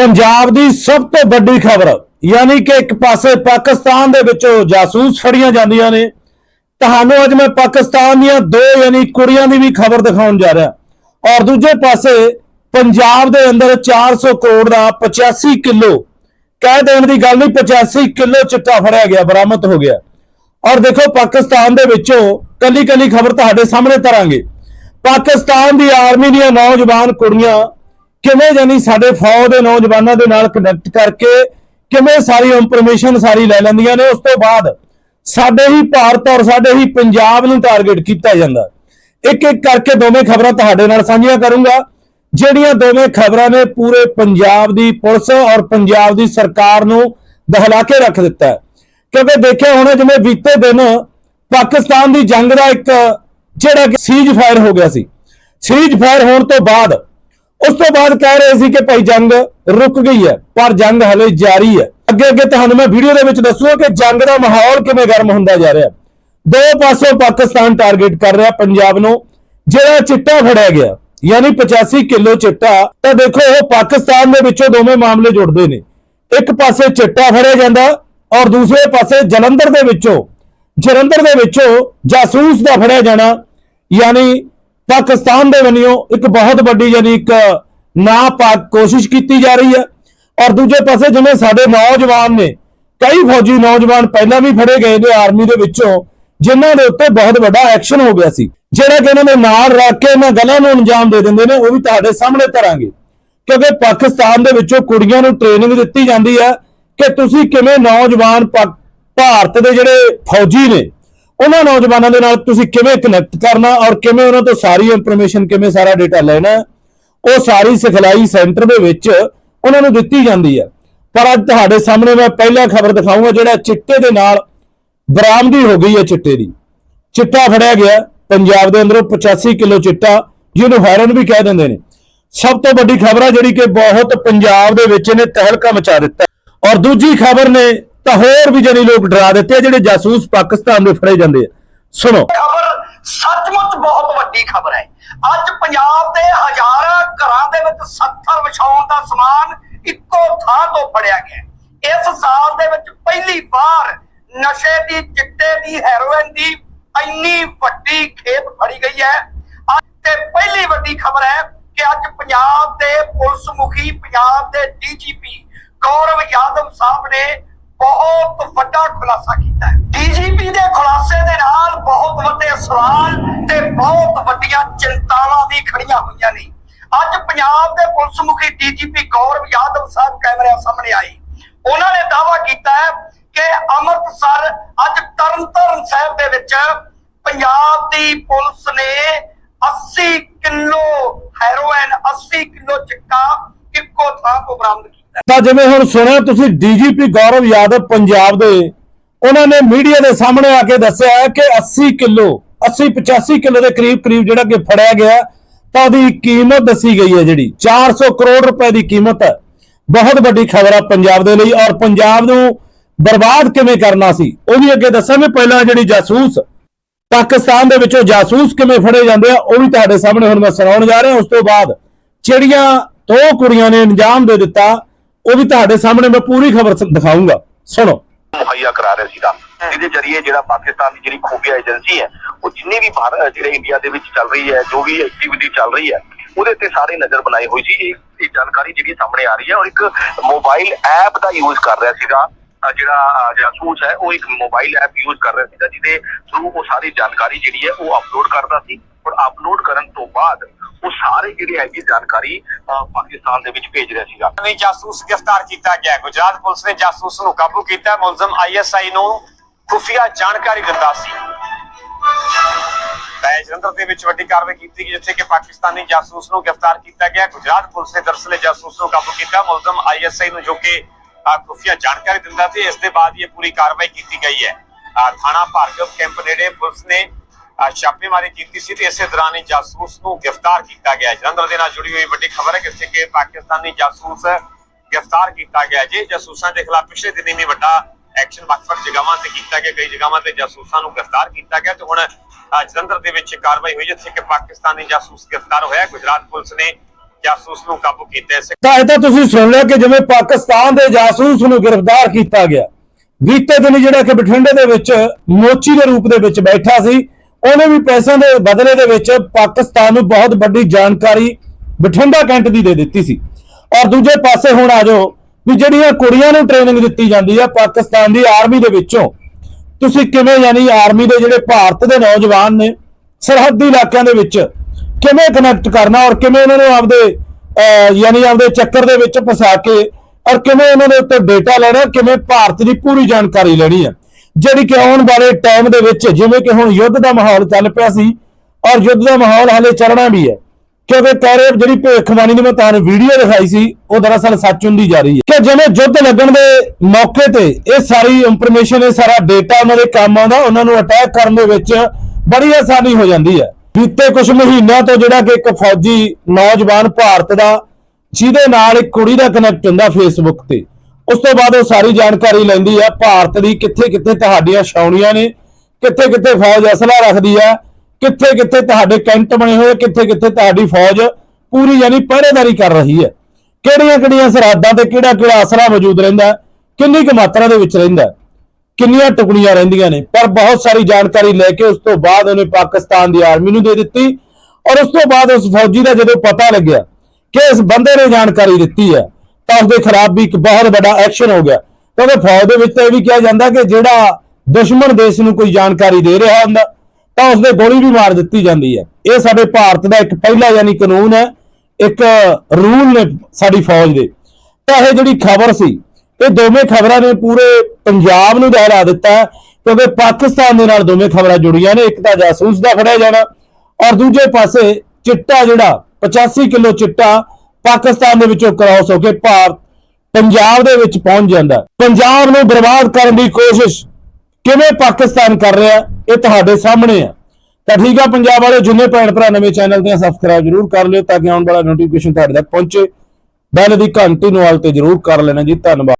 ਪੰਜਾਬ ਦੀ ਸਭ ਤੋਂ ਵੱਡੀ ਖਬਰ, ਯਾਨੀ ਕਿ ਇੱਕ ਪਾਸੇ ਪਾਕਿਸਤਾਨ ਦੇ ਵਿੱਚੋਂ ਜਾਸੂਸ ਫੜੀਆਂ ਜਾਂਦੀਆਂ ਨੇ। ਤੁਹਾਨੂੰ ਅੱਜ ਮੈਂ ਪਾਕਿਸਤਾਨ ਦੀਆਂ ਦੋ, ਯਾਨੀ ਕੁੜੀਆਂ ਦੀ ਵੀ ਖਬਰ ਦਿਖਾਉਣ ਜਾ ਰਿਹਾ। ਔਰ ਦੂਜੇ ਪਾਸੇ, ਪੰਜਾਬ ਦੇ ਅੰਦਰ 400 ਕਰੋੜ ਦਾ 85 ਕਿਲੋ, ਕਹਿ ਦੇਣ ਦੀ ਗੱਲ ਨਹੀਂ 85 ਕਿਲੋ ਚਿੱਟਾ ਫੜਿਆ ਗਿਆ, ਬਰਾਮਦ ਹੋ ਗਿਆ। ਔਰ ਦੇਖੋ, ਪਾਕਿਸਤਾਨ ਦੇ ਵਿੱਚੋਂ ਕੱਲੀ ਕੱਲੀ ਖਬਰ ਤੁਹਾਡੇ ਸਾਹਮਣੇ ਤਰਾਂਗੇ। ਪਾਕਿਸਤਾਨ ਦੀ ਆਰਮੀ ਦੀਆਂ ਨੌਜਵਾਨ ਕੁੜੀਆਂ ਕਿਵੇਂ ਜਾਨੀ ਸਾਡੇ ਫੌਜ ਦੇ ਨੌਜਵਾਨਾਂ ਦੇ ਨਾਲ ਕਨੈਕਟ ਕਰਕੇ ਕਿਵੇਂ ਸਾਰੀ ਇਨਫੋਰਮੇਸ਼ਨ ਸਾਰੀ ਲੈ ਲੈਂਦੀਆਂ ਨੇ, ਉਸ ਤੋਂ ਬਾਅਦ ਸਾਡੇ ਹੀ ਭਾਰਤ ਔਰ ਸਾਡੇ ਹੀ ਪੰਜਾਬ ਨੂੰ ਟਾਰਗੇਟ ਕੀਤਾ ਜਾਂਦਾ। ਇੱਕ ਇੱਕ ਕਰਕੇ ਦੋਵੇਂ ਖਬਰਾਂ ਤੁਹਾਡੇ ਨਾਲ ਸਾਂਝੀਆਂ ਕਰੂੰਗਾ, ਜਿਹੜੀਆਂ ਦੋਵੇਂ ਖਬਰਾਂ ਨੇ ਪੂਰੇ ਪੰਜਾਬ ਦੀ ਪੁਲਿਸ ਔਰ ਪੰਜਾਬ ਦੀ ਸਰਕਾਰ ਨੂੰ ਦਹਲਾ ਕੇ ਰੱਖ ਦਿੱਤਾ ਕਿਉਂਕਿ ਦੇਖਿਆ ਹੋਣਾ ਜਿਵੇਂ ਬੀਤੇ ਦਿਨ ਪਾਕਿਸਤਾਨ ਦੀ ਜੰਗ ਦਾ ਇੱਕ ਜਿਹੜਾ ਕਿ ਸੀਜ ਫਾਇਰ ਹੋ ਗਿਆ ਸੀ। ਸੀਜ ਫਾਇਰ ਹੋਣ ਤੋਂ ਬਾਅਦ ਉਸ ਤੋਂ ਬਾਅਦ ਕਹਿ ਰਹੇ ਸੀ ਕਿ ਭਾਈ ਜੰਗ ਰੁਕ ਗਈ ਹੈ, ਪਰ ਜੰਗ ਹਲੇ ਜਾਰੀ ਹੈ। ਅੱਗੇ ਅੱਗੇ ਤੁਹਾਨੂੰ ਮੈਂ ਵੀਡੀਓ ਦੇ ਵਿੱਚ ਦੱਸੂਗਾ ਕਿ ਜੰਗ ਦਾ ਮਾਹੌਲ ਕਿਵੇਂ ਗਰਮ ਹੁੰਦਾ ਜਾ ਰਿਹਾ ਦੋ ਪਾਸੋਂ ਪਾਕਿਸਤਾਨ ਟਾਰਗੇਟ ਕਰ ਰਿਹਾ ਪੰਜਾਬ ਨੂੰ, ਜਿਹੜਾ ਚਿੱਟਾ ਫੜਿਆ ਗਿਆ, ਯਾਨੀ 85 ਕਿਲੋ ਚਿੱਟਾ, ਤਾਂ ਦੇਖੋ ਉਹ ਪਾਕਿਸਤਾਨ ਦੇ ਵਿੱਚੋਂ ਦੋਵੇਂ ਮਾਮਲੇ ਜੁੜਦੇ ਨੇ। ਇੱਕ ਪਾਸੇ ਚਿੱਟਾ ਫੜਿਆ ਜਾਂਦਾ ਔਰ ਦੂਸਰੇ ਪਾਸੇ ਜਲੰਧਰ ਦੇ ਵਿੱਚੋਂ, ਜਲੰਧਰ ਦੇ ਵਿੱਚੋਂ ਜਾਸੂਸ ਦਾ ਫੜਿਆ ਜਾਣਾ, ਯਾਨੀ ਪਾਕਿਸਤਾਨ ਦੇ ਵੱਲੋਂ ਇੱਕ ਬਹੁਤ ਵੱਡੀ ਯਾਨੀ ਇੱਕ ਨਾਪਾਕ ਕੋਸ਼ਿਸ਼ ਕੀਤੀ ਜਾ ਰਹੀ ਹੈ। ਔਰ ਦੂਜੇ ਪਾਸੇ ਜਿਵੇਂ ਸਾਡੇ ਨੌਜਵਾਨ ਨੇ, ਕਈ ਫੌਜੀ ਨੌਜਵਾਨ ਪਹਿਲਾਂ ਵੀ ਫੜੇ ਗਏ ਨੇ ਆਰਮੀ ਦੇ ਵਿੱਚੋਂ, ਜਿਨ੍ਹਾਂ ਦੇ ਉੱਤੇ ਬਹੁਤ ਵੱਡਾ ਐਕਸ਼ਨ ਹੋ ਗਿਆ ਸੀ। ਜਿਹੜਾ ਕਿ ਇਹਨਾਂ ਨੇ ਨਾਲ ਰੱਖ ਕੇ ਇਹਨਾਂ ਗੱਲਾਂ ਨੂੰ ਅੰਜਾਮ ਦੇ ਦਿੰਦੇ ਨੇ, ਉਹ ਵੀ ਤੁਹਾਡੇ ਸਾਹਮਣੇ ਧਰਾਂਗੇ। ਕਿਉਂਕਿ ਪਾਕਿਸਤਾਨ ਦੇ ਵਿੱਚੋਂ ਕੁੜੀਆਂ ਨੂੰ ਟ੍ਰੇਨਿੰਗ ਦਿੱਤੀ ਜਾਂਦੀ ਹੈ ਕਿ ਤੁਸੀਂ ਕਿਵੇਂ ਨੌਜਵਾਨ ਪਾ- ਭਾਰਤ ਦੇ ਜਿਹੜੇ ਫੌਜੀ ਨੇ ਉਹਨਾਂ ਨੌਜਵਾਨਾਂ ਦੇ ਨਾਲ ਤੁਸੀਂ ਕਿਵੇਂ ਕਨੈਕਟ ਕਰਨਾ ਔਰ ਕਿਵੇਂ ਉਹਨਾਂ ਤੋਂ ਸਾਰੀ ਇਨਫੋਰਮੇਸ਼ਨ ਕਿਵੇਂ ਸਾਰਾ ਡਾਟਾ ਲੈਣਾ, ਉਹ ਸਾਰੀ ਸਿਖਲਾਈ ਸੈਂਟਰ ਦੇ ਵਿੱਚ ਉਹਨਾਂ ਨੂੰ ਦਿੱਤੀ ਜਾਂਦੀ ਹੈ। ਪਰ ਅੱਜ ਤੁਹਾਡੇ ਸਾਹਮਣੇ ਮੈਂ ਪਹਿਲਾ ਖਬਰ ਦਿਖਾਊਂਗਾ ਜਿਹੜਾ ਚਿੱਟੇ ਦੇ ਨਾਲ ਬਰਾਮਦੀ ਹੋ ਗਈ ਹੈ ਚਿੱਟੇ ਦੀ। ਚਿੱਟਾ ਫੜਿਆ ਗਿਆ, ਪੰਜਾਬ ਦੇ ਅੰਦਰੋਂ 85 ਕਿਲੋ ਚਿੱਟਾ, ਜਿਹਨੂੰ ਹੈਰਨ ਵੀ ਕਹਿ ਦਿੰਦੇ ਨੇ। ਸਭ ਤੋਂ ਵੱਡੀ ਖਬਰ ਹੈ ਜਿਹੜੀ ਕਿ ਬਹੁਤ ਪੰਜਾਬ ਦੇ ਵਿੱਚ ਇਹਨੇ ਤਹਿਲਕਾ ਮਚਾ ਦਿੱਤਾ ਔਰ ਦੂਜੀ ਖਬਰ ਨੇ ਤਾਂ ਹੋਰ ਵੀ ਜਣੀ ਲੋਕ ਡਰਾ ਦਿੱਤੇ ਆ, ਜਿਹੜੇ ਜਾਸੂਸ ਪਾਕਿਸਤਾਨ ਦੇ ਫੜੇ ਜਾਂਦੇ ਆ। ਸੁਣੋ। ਖਬਰ ਸੱਚਮੁੱਚ ਬਹੁਤ ਵੱਡੀ ਖਬਰ ਹੈ। ਅੱਜ ਪੰਜਾਬ ਦੇ ਹਜ਼ਾਰਾਂ ਘਰਾਂ ਦੇ ਵਿੱਚ 70 ਵਿਛਾਉਣ ਦਾ ਸਮਾਨ ਇੱਕੋ ਥਾਂ ਤੋਂ ਫੜਿਆ ਗਿਆ ਇਸ ਸਾਲ ਦੇ ਵਿੱਚ ਪਹਿਲੀ ਵਾਰ ਨਸ਼ੇ ਦੀ, ਚਿੱਟੇ ਦੀ, ਹੈਰੋਇਨ ਦੀ ਇੰਨੀ ਵੱਡੀ ਖੇਪ ਫੜੀ ਗਈ ਹੈ। ਤੇ ਪਹਿਲੀ ਵੱਡੀ ਖਬਰ ਹੈ ਕਿ ਅੱਜ ਪੰਜਾਬ ਦੇ ਪੁਲਿਸ ਮੁਖੀ, ਪੰਜਾਬ ਦੇ ਡੀਜੀਪੀ ਗੌਰਵ ਯਾਦਵ ਸਾਹਿਬ ਨੇ ਬਹੁਤ ਵੱਡਾ ਖੁਲਾਸਾ ਕੀਤਾ ਹੈ। ਡੀਜੀਪੀ ਦੇ ਖੁਲਾਸੇ ਦੇ ਨਾਲ ਬਹੁਤ ਵੱਡੇ ਸਵਾਲ ਤੇ ਬਹੁਤ ਵੱਡੀਆਂ ਚਿੰਤਾਵਾਂ ਵੀ ਖੜੀਆਂ ਹੋਈਆਂ ਨੇ। ਅੱਜ ਪੰਜਾਬ ਦੇ ਪੁਲਿਸ ਮੁਖੀ ਡੀਜੀਪੀ ਗੌਰਵ ਯਾਦਵ ਸਾਹਿਬ ਕੈਮਰਿਆਂ ਸਾਹਮਣੇ ਆਏ। ਉਹਨਾਂ ਨੇ ਦਾਅਵਾ ਕੀਤਾ ਹੈ ਕਿ ਅੰਮ੍ਰਿਤਸਰ ਅੱਜ ਤਰਨਤਾਰਨ ਸਾਹਿਬ ਦੇ ਵਿੱਚ ਪੰਜਾਬ ਦੀ ਪੁਲਿਸ ਨੇ 80 ਕਿਲੋ ਹੈਰੋਇਨ 80 ਕਿਲੋ ਚਿੱਟਾ ਇੱਕੋ ਥਾਂ ਤੋਂ ਬਰਾਮਦ ਕੀਤਾ। ਤਾਂ ਜਿਵੇਂ ਹੁਣ ਸੁਣਿਆ ਤੁਸੀਂ ਡੀਜੀਪੀ ਗੌਰਵ ਯਾਦਵ ਪੰਜਾਬ ਦੇ, ਉਹਨਾਂ ਨੇ ਮੀਡੀਆ ਦੇ ਸਾਹਮਣੇ ਆ ਕੇ ਦੱਸਿਆ ਹੈ ਕਿ 80 ਕਿਲੋ 80 85 ਕਿਲੋ ਦੇ ਕਰੀਬ ਕਰੀਬ ਜਿਹੜਾ ਕਿ ਫੜਿਆ ਗਿਆ, ਤਾਂ ਉਹਦੀ ਕੀਮਤ ਦੱਸੀ ਗਈ ਹੈ ਜਿਹੜੀ 400 ਕਰੋੜ ਰੁਪਏ ਦੀ ਕੀਮਤ ਹੈ। ਬਹੁਤ ਵੱਡੀ ਖਬਰ ਆ ਪੰਜਾਬ ਦੇ ਲਈ, ਔਰ ਪੰਜਾਬ ਨੂੰ ਬਰਬਾਦ ਕਿਵੇਂ ਕਰਨਾ ਸੀ, ਉਹ ਵੀ ਅੱਗੇ ਦੱਸਾਂਗੇ। ਪਹਿਲਾਂ ਜਿਹੜੀ ਜਾਸੂਸ, ਪਾਕਿਸਤਾਨ ਦੇ ਵਿੱਚੋਂ ਜਾਸੂਸ ਕਿਵੇਂ ਫੜੇ ਜਾਂਦੇ ਆ, ਉਹ ਵੀ ਤੁਹਾਡੇ ਸਾਹਮਣੇ ਹੁਣ ਮੈਂ ਸੁਣਾਉਣ ਜਾ ਰਿਹਾ। ਉਸ ਤੋਂ ਬਾਅਦ ਜਿਹੜੀਆਂ ਦੋ ਕੁੜੀਆਂ ਨੇ ਅੰਜਾਮ ਦੇ ਦਿੱਤਾ। ਉਹ ਵੀ ਤੁਹਾਡੇ ਸਾਹਮਣੇ ਮੈਂ ਪੂਰੀ ਖਬਰ ਦਿਖਾਊਂਗਾ। ਸੁਣੋ। ਮੁਹੱਈਆ ਕਰਾ ਰਿਹਾ ਸੀਗਾ। ਜਿਹਦੇ ਜਰੀਏ ਜਿਹੜਾ ਪਾਕਿਸਤਾਨ ਦੀ ਜਿਹੜੀ ਖੂਫੀਆ ਏਜੰਸੀ ਹੈ ਉਹ ਜਿੰਨੀ ਵੀ ਭਾਰਤ ਜਿਹੜੇ ਇੰਡੀਆ ਦੇ ਵਿੱਚ ਚੱਲ ਰਹੀ ਹੈ ਜੋ ਵੀ ਐਕਟੀਵਿਟੀ ਚੱਲ ਰਹੀ ਹੈ ਉਹਦੇ ਤੇ ਸਾਰੇ ਨਜ਼ਰ ਬਣਾਈ ਹੋਈ ਸੀ। ਇਹ ਜਾਣਕਾਰੀ ਜਿਹੜੀ ਸਾਹਮਣੇ ਆ ਰਹੀ ਹੈ ਔਰ ਇੱਕ ਮੋਬਾਈਲ ਐਪ ਦਾ ਯੂਜ਼ ਕਰ ਰਿਹਾ ਸੀਗਾ। ਜਿਹੜਾ ਜਾਸੂਸ ਹੈ ਉਹ ਇੱਕ ਮੋਬਾਈਲ ਐਪ ਯੂਜ਼ ਕਰ ਰਿਹਾ ਸੀਗਾ ਜਿਹਦੇ ਥਰੂ ਉਹ ਸਾਰੀ ਜਾਣਕਾਰੀ ਜਿਹੜੀ ਹੈ ਉਹ ਅਪਲੋਡ ਕਰਦਾ ਸੀ। ਔਰ ਅਪਲੋਡ ਕਰਨ ਤੋਂ ਬਾਅਦ ਉਹ ਸਾਰੇ ਜਿਹੜੇ ਹੈਗੀ ਜਾਣਕਾਰੀ ਪਾਕਿਸਤਾਨ ਦੇ ਵਿੱਚ ਭੇਜ ਰਿਹਾ ਸੀਗਾ। ਨੇ ਜਾਸੂਸ ਗ੍ਰਿਫਤਾਰ ਕੀਤਾ ਗਿਆ ਗੁਜਰਾਤ ਪੁਲਿਸ ਨੇ ਜਾਸੂਸ ਨੂੰ ਕਾਬੂ ਕੀਤਾ। ਮੁਲਜ਼ਮ ਆਈਐਸਆਈ ਨੂੰ ਖੁਫੀਆ ਜਾਣਕਾਰੀ ਦਿੰਦਾ ਸੀ। ਤਾਂ ਜਲੰਧਰ ਦੇ ਵਿੱਚ ਵੱਡੀ ਕਾਰਵਾਈ ਕੀਤੀ ਗਈ, ਜਿੱਥੇ ਕਿ ਪਾਕਿਸਤਾਨੀ ਜਾਸੂਸ ਨੂੰ ਗ੍ਰਿਫਤਾਰ ਕੀਤਾ ਗਿਆ। ਗੁਜਰਾਤ ਪੁਲਿਸ ਨੇ ਦਰਸਲੇ ਜਾਸੂਸ ਨੂੰ ਕਾਬੂ ਕੀਤਾ। ਮੁਲਜ਼ਮ ਆਈਐਸਆਈ ਨੂੰ ਜੋ ਕਿ ਖੁਫੀਆ ਜਾਣਕਾਰੀ ਦਿੰਦਾ ਸੀ, ਇਸ ਦੇ ਬਾਅਦ ਇਹ ਪੂਰੀ ਕਾਰਵਾਈ ਕੀਤੀ ਗਈ ਹੈ। ਥਾਣਾ ਭਾਰਗਵ ਕੈਂਪ ਨੇੜੇ ਪੁਲਿਸ ਨੇ ਛਾਪੇਮਾਰੀ ਕੀਤੀ ਸੀ ਤੇ ਇਸੇ ਦੌਰਾਨ ਹੀ ਜਾਸੂਸ ਨੂੰ ਗ੍ਰਿਫਤਾਰ ਕੀਤਾ ਗਿਆ ਜਲੰਧਰ ਦੇ ਨਾਲ ਜੁੜੀ ਹੋਈ ਵੱਡੀ ਖਬਰ ਹੈ ਜਿੱਥੇ ਕਿ ਪਾਕਿਸਤਾਨੀ ਜਾਸੂਸ ਗ੍ਰਿਫਤਾਰ ਕੀਤਾ ਗਿਆ ਜੇ, ਜਾਸੂਸਾਂ ਦੇ ਖਿਲਾਫ ਪਿਛਲੇ ਦਿਨੀ ਵੀ ਵੱਡਾ ਐਕਸ਼ਨ ਵੱਖ-ਵੱਖ ਜਗ੍ਹਾਵਾਂ ਤੇ ਕੀਤਾ ਗਿਆ। ਕਈ ਜਗ੍ਹਾਵਾਂ ਤੇ ਜਾਸੂਸਾਂ ਨੂੰ ਗ੍ਰਿਫਤਾਰ ਕੀਤਾ ਗਿਆ ਤੇ ਹੁਣ ਜਲੰਧਰ ਦੇ ਵਿੱਚ ਕਾਰਵਾਈ ਹੋਈ ਜਿੱਥੇ ਕਿ ਪਾਕਿਸਤਾਨੀ ਜਾਸੂਸ ਗ੍ਰਿਫਤਾਰ ਹੋਇਆ ਗੁਜਰਾਤ ਪੁਲਿਸ ਨੇ ਜਾਸੂਸ ਨੂੰ ਕਾਬੂ ਕੀਤਾ ਇਸ ਤਾਂ ਇਹ ਤਾਂ ਤੁਸੀਂ ਸੁਣ ਲਿਆ ਕਿ ਜਿਵੇਂ ਪਾਕਿਸਤਾਨ ਦੇ ਜਾਸੂਸ ਨੂੰ ਗ੍ਰਿਫਤਾਰ ਕੀਤਾ ਗਿਆ। ਬੀਤੇ ਦਿਨ ਜਿਹੜਾ ਕਿ ਬਠਿੰਡੇ ਦੇ ਵਿੱਚ ਮੋਚੀ ਦੇ ਰੂਪ ਦੇ ਵਿੱਚ ਬੈਠਾ ਸੀ ਉਹਨੇ ਵੀ ਪੈਸਿਆਂ ਦੇ ਬਦਲੇ ਦੇ ਵਿੱਚ ਪਾਕਿਸਤਾਨ ਨੂੰ ਬਹੁਤ ਵੱਡੀ ਜਾਣਕਾਰੀ ਬਠਿੰਡਾ ਕੈਂਟ ਦੀ ਦੇ ਦਿੱਤੀ ਸੀ। ਔਰ ਦੂਜੇ ਪਾਸੇ ਹੁਣ ਆ ਜਾਓ ਵੀ ਜਿਹੜੀਆਂ ਕੁੜੀਆਂ ਨੂੰ ਟ੍ਰੇਨਿੰਗ ਦਿੱਤੀ ਜਾਂਦੀ ਹੈ ਪਾਕਿਸਤਾਨ ਦੀ ਆਰਮੀ ਦੇ ਵਿੱਚੋਂ, ਤੁਸੀਂ ਕਿਵੇਂ ਯਾਨੀ ਆਰਮੀ ਦੇ ਜਿਹੜੇ ਭਾਰਤ ਦੇ ਨੌਜਵਾਨ ਨੇ ਸਰਹੱਦੀ ਇਲਾਕਿਆਂ ਦੇ ਵਿੱਚ ਕਿਵੇਂ ਕਨੈਕਟ ਕਰਨਾ ਔਰ ਕਿਵੇਂ ਉਹਨਾਂ ਨੂੰ ਆਪਦੇ ਯਾਨੀ ਆਪਦੇ ਚੱਕਰ ਦੇ ਵਿੱਚ ਫਸਾ ਕੇ ਔਰ ਕਿਵੇਂ ਉਹਨਾਂ ਦੇ ਉੱਤੇ ਡੇਟਾ ਲੈਣਾ, ਕਿਵੇਂ ਭਾਰਤ ਦੀ ਪੂਰੀ ਜਾਣਕਾਰੀ ਲੈਣੀ ਹੈ ਜਿਹੜੀ ਕਿ ਆਉਣ ਵਾਲੇ ਟਾਈਮ ਦੇ ਵਿੱਚ ਜਿਵੇਂ ਕਿ ਹੁਣ ਯੁੱਧ ਦਾ ਮਾਹੌਲ ਚੱਲ ਪਿਆ ਸੀ ਔਰ ਯੁੱਧ ਦਾ ਮਾਹੌਲ ਹਾਲੇ ਚੱਲਣਾ ਵੀ ਹੈ, ਕਿਉਂਕਿ ਕਹਿ ਜਿਹੜੀ ਭੇਖਵਾਨੀ ਦੀ ਮੈਂ ਤੁਹਾਨੂੰ ਵੀਡੀਓ ਦਿਖਾਈ ਸੀ, ਉਹ ਦਰਅਸਲ ਸੱਚ ਹੁੰਦੀ ਜਾ ਰਹੀ ਹੈ। ਕਿ ਜਿਵੇਂ ਯੁੱਧ ਲੱਗਣ ਦੇ ਮੌਕੇ ਤੇ ਇਹ ਸਾਰੀ ਇਨਫੋਰਮੇਸ਼ਨ ਇਹ ਸਾਰਾ ਡੇਟਾ ਉਹਨਾਂ ਦੇ ਕੰਮ ਆਉਂਦਾ, ਉਹਨਾਂ ਨੂੰ ਅਟੈਕ ਕਰਨ ਦੇ ਵਿੱਚ ਬੜੀ ਆਸਾਨੀ ਹੋ ਜਾਂਦੀ ਹੈ। ਬੀਤੇ ਕੁਝ ਮਹੀਨਿਆਂ ਤੋਂ ਜਿਹੜਾ ਕਿ ਇੱਕ ਫੌਜੀ ਨੌਜਵਾਨ ਭਾਰਤ ਦਾ, ਜਿਹਦੇ ਨਾਲ ਇੱਕ ਕੁੜੀ ਦਾ ਕਨੈਕਟ ਹੁੰਦਾ ਫੇਸਬੁੱਕ ਤੇ। ਉਸ ਤੋਂ ਬਾਅਦ ਉਹ ਸਾਰੀ ਜਾਣਕਾਰੀ ਲੈਂਦੀ ਹੈ ਭਾਰਤ ਦੀ ਕਿੱਥੇ ਕਿੱਥੇ ਤੁਹਾਡੀਆਂ ਛਾਉਣੀਆਂ ਨੇ ਕਿੱਥੇ ਕਿੱਥੇ ਫੌਜ ਅਸਲਾ ਰੱਖਦੀ ਹੈ ਕਿੱਥੇ ਕਿੱਥੇ ਤੁਹਾਡੇ ਕੈਂਟ ਬਣੇ ਹੋਏ ਕਿੱਥੇ ਕਿੱਥੇ ਤੁਹਾਡੀ ਫੌਜ ਪੂਰੀ ਯਾਨੀ ਪਹਿਰੇਦਾਰੀ ਕਰ ਰਹੀ ਹੈ ਕਿਹੜੀਆਂ ਕਿਹੜੀਆਂ ਸਰਹੱਦਾਂ ਤੇ ਕਿਹੜਾ ਕਿਹੜਾ ਅਸਲਾ ਮੌਜੂਦ ਰਹਿੰਦਾ, ਕਿੰਨੀ ਕੁ ਮਾਤਰਾ ਦੇ ਵਿੱਚ ਰਹਿੰਦਾ, ਕਿੰਨੀਆਂ ਟੁਕੜੀਆਂ ਰਹਿੰਦੀਆਂ ਨੇ। ਪਰ ਬਹੁਤ ਸਾਰੀ ਜਾਣਕਾਰੀ ਲੈ ਕੇ ਉਸ ਤੋਂ ਬਾਅਦ ਉਹਨੇ ਪਾਕਿਸਤਾਨ ਦੀ ਆਰਮੀ ਨੂੰ ਦੇ ਦਿੱਤੀ ਔਰ ਉਸ ਤੋਂ ਬਾਅਦ ਉਸ ਫੌਜੀ ਦਾ ਜਦੋਂ ਪਤਾ ਲੱਗਿਆ ਕਿ ਇਸ ਬੰਦੇ ਨੇ ਜਾਣਕਾਰੀ ਦਿੱਤੀ ਹੈ ਤਾਂ ਉਸ ਦੇ ਖਿਲਾਫ ਵੀ ਇੱਕ ਬਹੁਤ ਵੱਡਾ ਐਕਸ਼ਨ ਹੋ ਗਿਆ। ਕਿਉਂਕਿ ਫੌਜ ਦੇ ਵਿੱਚ ਤਾਂ ਇਹ ਵੀ ਕਿਹਾ ਜਾਂਦਾ ਕਿ ਜਿਹੜਾ ਦੁਸ਼ਮਣ ਦੇਸ਼ ਨੂੰ ਕੋਈ ਜਾਣਕਾਰੀ ਦੇ ਰਿਹਾ ਹੁੰਦਾ, ਤਾਂ ਉਸ ਦੇ ਗੋਲੀ ਵੀ ਮਾਰ ਦਿੱਤੀ ਜਾਂਦੀ ਹੈ। ਇਹ ਸਾਡੇ ਭਾਰਤ ਦਾ ਇੱਕ ਪਹਿਲਾ ਯਾਨੀ ਕਾਨੂੰਨ ਹੈ, ਇੱਕ ਰੂਲ ਨੇ ਸਾਡੀ ਫੌਜ ਦੇ। ਤਾਂ ਇਹ ਜਿਹੜੀ ਖਬਰ ਸੀ, ਇਹ ਦੋਵੇਂ ਖਬਰਾਂ ਨੇ ਪੂਰੇ ਪੰਜਾਬ ਨੂੰ ਦਹਿਲਾ ਦਿੱਤਾ ਹੈ, ਕਿਉਂਕਿ ਪਾਕਿਸਤਾਨ ਦੇ ਨਾਲ ਦੋਵੇਂ ਖਬਰਾਂ ਜੁੜੀਆਂ ਨੇ, ਇੱਕ ਤਾਂ ਜਾਸੂਸ ਦਾ ਫੜਿਆ ਜਾਣਾ ਔਰ ਦੂਜੇ ਪਾਸੇ ਚਿੱਟਾ ਜਿਹੜਾ 85 ਕਿਲੋ ਚਿੱਟਾ ਪਾਕਿਸਤਾਨ ਦੇ ਵਿੱਚੋਂ ਕ੍ਰਾਸ ਹੋ ਕੇ ਭਾਰਤ ਪੰਜਾਬ ਦੇ ਵਿੱਚ ਪਹੁੰਚ ਜਾਂਦਾ ਪੰਜਾਬ ਨੂੰ ਬਰਬਾਦ ਕਰਨ ਦੀ ਕੋਸ਼ਿਸ਼ ਕਿਵੇਂ ਪਾਕਿਸਤਾਨ ਕਰ ਰਿਹਾ ਇਹ ਤੁਹਾਡੇ ਸਾਹਮਣੇ ਹੈ। ਤਾਂ ਠੀਕ ਆ, ਪੰਜਾਬ ਵਾਲੇ ਜਿੰਨੇ ਭੈਣ ਭਰਾ ਨਵੇਂ ਚੈਨਲ ਤੇ ਸਬਸਕ੍ਰਾਈਬ ਜਰੂਰ ਕਰ ਲਿਓ ਤਾਂ ਕਿ ਆਉਣ ਵਾਲਾ ਨੋਟੀਫਿਕੇਸ਼ਨ ਤੁਹਾਡੇ ਤੱਕ ਪਹੁੰਚੇ। ਬੈਲ ਦੀ ਘੰਟੀ ਨੂੰ ਆਲ ਤੇ ਜਰੂਰ ਕਰ ਲੈਣਾ ਜੀ, ਧੰਨਵਾਦ।